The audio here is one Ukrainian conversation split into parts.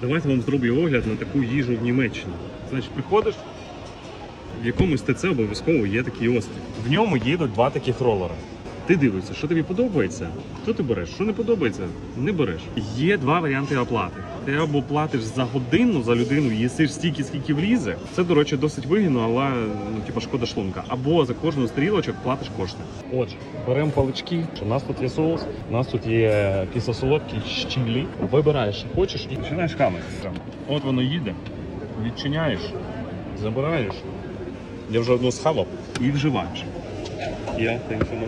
Давайте вам зроблю огляд на таку їжу в Німеччині. Значить, приходиш, в якомусь ТЦ обов'язково є такий острів. В ньому їдуть два таких ролери. Ти дивишся, що тобі подобається, то ти береш. Що не подобається, не береш. Є два варіанти оплати. Ти або платиш за годину за людину, їсиш стільки, скільки влізе. Це, до речі, досить вигідно, але ну, типу, шкода шлунка. Або за кожну стрілочок платиш кошти. Отже, беремо палички. У нас тут є соус, у нас тут є кисло-солодкий щілі. Вибираєш, що хочеш, і починаєш камери. От воно їде, відчиняєш, забираєш. Я вже одну схавав і вживаєш. Я тенкому.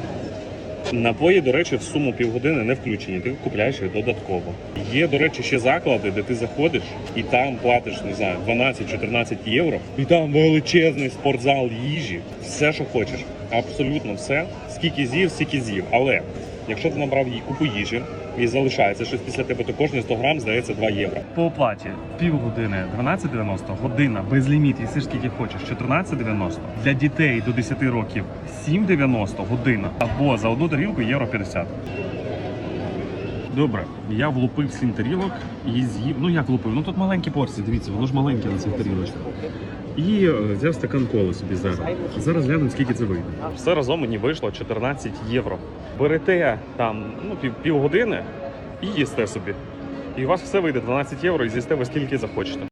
Напої, до речі, в суму півгодини не включені, ти купляєш їх додатково. Є, до речі, ще заклади, де ти заходиш і там платиш, не знаю, 12-14 євро, і там величезний спортзал їжі, все, що хочеш. Абсолютно все. Скільки з'їв, скільки з'їв. Але якщо ти набрав їй купу їжі і залишається щось після тебе, то кожні 100 грам здається 2 євро. По оплаті півгодини 12,90, година без ліміт, їсиш скільки хочеш 14,90. Для дітей до 10 років 7,90 година. Або за одну тарілку євро 50. Добре, я влупив сім тарілок і з'їв. Ну як влупив? Ну тут маленькі порції, дивіться, воно ж маленьке на цих тарілочках. І е, взяв стакан коли собі зараз. Зараз глянемо, скільки це вийде. Все разом мені вийшло 14 євро. Берете там ну, пів, півгодини і їсте собі. І у вас все вийде 12 євро і з'їсте ви скільки захочете.